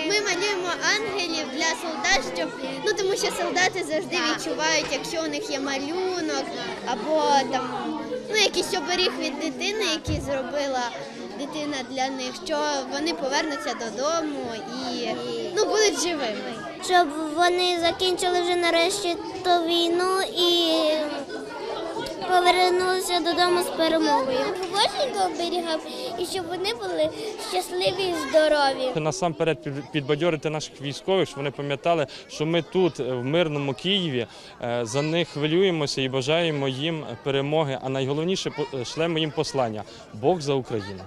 Ми малюємо ангелів для солдатів, Ну, тому що солдати завжди відчувають, якщо у них є малюнок або там ну, якийсь оберіг від дитини, який зробила дитина для них, що вони повернуться додому і ну, будуть живими. Щоб вони закінчили вже нарешті ту війну і повернулися додому з перемогою. Боженька оберігав і щоб вони були щасливі і здорові. Насамперед підбадьорити наших військових, щоб вони пам'ятали, що ми тут, е, в мирному Києві, е, за них хвилюємося і бажаємо їм перемоги. А найголовніше по- шлемо їм послання Бог за Україну.